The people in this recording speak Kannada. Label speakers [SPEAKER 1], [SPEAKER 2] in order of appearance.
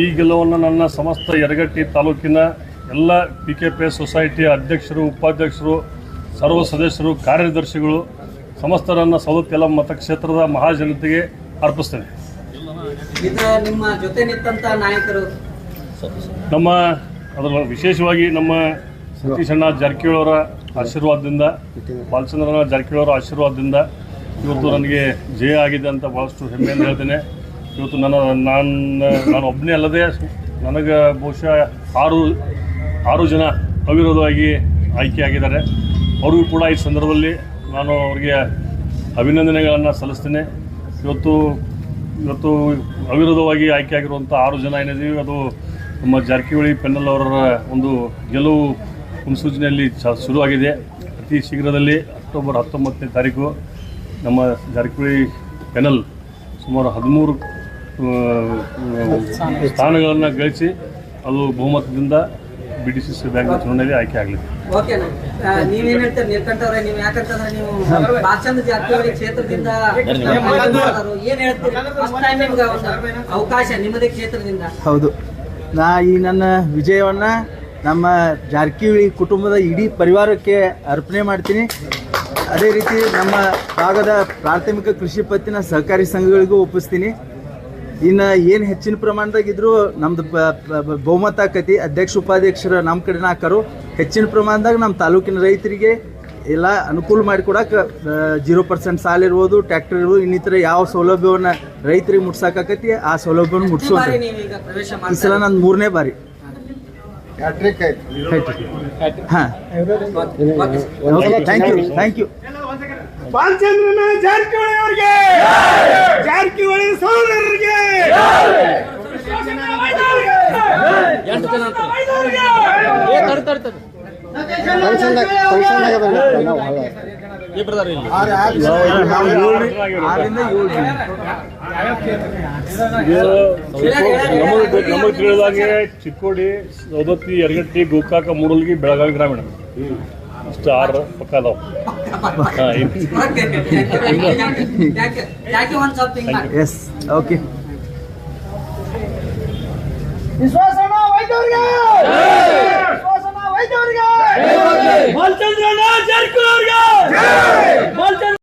[SPEAKER 1] ಈ ಗೆಲುವನ್ನು ನನ್ನ ಸಮಸ್ತ ಯರಗಟ್ಟಿ ತಾಲೂಕಿನ ಎಲ್ಲ ಪಿ ಕೆ ಪಿ ಎಸ್ ಸೊಸೈಟಿಯ ಅಧ್ಯಕ್ಷರು ಉಪಾಧ್ಯಕ್ಷರು ಸರ್ವ ಸದಸ್ಯರು ಕಾರ್ಯದರ್ಶಿಗಳು ಸಮಸ್ತ ನನ್ನ ಸೌದತ್ತೆಲ ಮತಕ್ಷೇತ್ರದ ಮಹಾಜನತೆಗೆ ಅರ್ಪಿಸ್ತೇನೆ.
[SPEAKER 2] ನಿಮ್ಮ
[SPEAKER 1] ಅದರ ವಿಶೇಷವಾಗಿ ನಮ್ಮ ಸತೀಶಣ್ಣ ಅಣ್ಣ ಜಾರಕಿಹೊಳಿ ಆಶೀರ್ವಾದದಿಂದ ಬಾಲಚಂದ್ರನ ಜಾರಕಿಹೊಳಿಯವರ ಆಶೀರ್ವಾದದಿಂದ ಇವತ್ತು ನನಗೆ ಜಯ ಆಗಿದೆ ಅಂತ ಭಾಳಷ್ಟು ಹೆಮ್ಮೆಯಿಂದ ಹೇಳ್ತೇನೆ. ಇವತ್ತು ನನ್ನ ನಾನು ನಾನು ಒಬ್ಬನೇ ಅಲ್ಲದೆ ನನಗೆ ಬಹುಶಃ ಆರು ಆರು ಜನ ಅವಿರೋಧವಾಗಿ ಆಯ್ಕೆಯಾಗಿದ್ದಾರೆ ಅವ್ರಿಗೂ ಕೂಡ ಈ ಸಂದರ್ಭದಲ್ಲಿ ನಾನು ಅವರಿಗೆ ಅಭಿನಂದನೆಗಳನ್ನು ಸಲ್ಲಿಸ್ತೇನೆ. ಇವತ್ತು ಇವತ್ತು ಅವಿರೋಧವಾಗಿ ಆಯ್ಕೆಯಾಗಿರುವಂಥ ಆರು ಜನ ಏನಿದ್ದೀವಿ, ಅದು ನಮ್ಮ ಜಾರಕಿಹೊಳಿ ಪೆನ್ನಲ್ ಅವರ ಒಂದು ಗೆಲುವು ಮುನ್ಸೂಚನೆಯಲ್ಲಿ ಚ, ಶುರುವಾಗಿದೆ. ಅತಿ ಶೀಘ್ರದಲ್ಲಿ ಅಕ್ಟೋಬರ್ ಹತ್ತೊಂಬತ್ತನೇ ತಾರೀಕು ನಮ್ಮ ಜಾರಕಿಹೊಳಿ ಪೆನಲ್ ಸುಮಾರು ಹದಿಮೂರು ಸ್ಥಾನಗಳನ್ನು ಗಳಿಸಿ ಅದು ಬಹುಮತದಿಂದ B D C C bank ಚುನಾವಣೆಯಲ್ಲಿ ಆಯ್ಕೆ
[SPEAKER 2] ಆಗಲಿ ನೀವೇನ್ ಹೇಳ್ತಾರೆ? ನೀವು ಯಾಕಂತಂದ್ರೆ ನೀವು ಜಾರಕಿಹೊಳಿ ಕ್ಷೇತ್ರದಿಂದ. ಏನ್ ಹೇಳ್ತೀರಿ? ಅವಕಾಶ ನಿಮ್ಮದೇ ಕ್ಷೇತ್ರದಿಂದ.
[SPEAKER 3] ಹೌದು. ನಾ ಈ ನನ್ನ ವಿಜಯವನ್ನ ನಮ್ಮ ಜಾರಕಿಹೊಳಿ ಕುಟುಂಬದ ಇಡೀ ಪರಿವಾರಕ್ಕೆ ಅರ್ಪಣೆ ಮಾಡ್ತೀನಿ. ಅದೇ ರೀತಿ ನಮ್ಮ ಭಾಗದ ಪ್ರಾಥಮಿಕ ಕೃಷಿ ಪತ್ತಿನ ಸಹಕಾರಿ ಸಂಘಗಳಿಗೂ ಒಪ್ಪಿಸ್ತೀನಿ. ಇನ್ನು ಏನು ಹೆಚ್ಚಿನ ಪ್ರಮಾಣದಾಗ ಇದ್ರು ನಮ್ದು ಬ- ಬ- ಬ- ಬಹುಮತ ಆಕತಿ. ಅಧ್ಯಕ್ಷ ಉಪಾಧ್ಯಕ್ಷರ ನಮ್ಮ ಕಡೆನ ಹಾಕರು. ಹೆಚ್ಚಿನ ಪ್ರಮಾಣದಾಗ ನಮ್ಮ ತಾಲೂಕಿನ ರೈತರಿಗೆ ಎಲ್ಲ ಅನುಕೂಲ ಮಾಡಿಕೊಡಕ್ಕೆ ಜೀರೋ ಪರ್ಸೆಂಟ್ ಸಾಲ ಇರ್ಬೋದು ಟ್ರ್ಯಾಕ್ಟರ್ ಇರ್ಬೋದು ಇನ್ನಿತರ ಯಾವ ಸೌಲಭ್ಯವನ್ನ ರೈತರಿಗೆ ಮುಟ್ಸಕ್ಕಾಕತಿ ಆ ಸೌಲಭ್ಯವನ್ನು
[SPEAKER 2] ಮುಟ್ಸೋ
[SPEAKER 3] ಈ ಸಲ ನಂದು ಮೂರನೇ ಬಾರಿ. ಹಾಂ. Okay thank you thank you
[SPEAKER 4] ಬಾಲಚಂದ್ರನ Jarkiholi ಅವರಿಗೆ. ಜಾರಕಿಹೊಳಿ
[SPEAKER 3] ಜನ
[SPEAKER 1] ನಮಗೆ ನಮಗೆ ತಿಳಿದಾಗೆ ಚಿಕ್ಕೋಡಿ ಸೌದತ್ತಿ ಯರಗಟ್ಟಿ ಗೋಕಾಕ ಮೂಡಲ್ಗಿ ಬೆಳಗಾವಿ ಗ್ರಾಮೀಣ. ಇಷ್ಟು ಆರು ಪಕ್ಕ ಅದಾವ. ಹಾಂ
[SPEAKER 2] ಯಾಕೆ ಒಂದ್ ಸ್ವಲ್ಪ ಹಿಂಗ್ ಮಾಡಿ
[SPEAKER 3] ಎಸ್ ಓಕೆ
[SPEAKER 4] ವಿಶ್ವಾಸನ ವೈದ್ಯವರಿಗೆ ವಿಶ್ವಾಸನ ವೈದ್ಯವರಿಗೆ ಬಾಲಚಂದ್ರನ ಜಾರಕಿಹೊಳಿ ಅವರಿಗೆ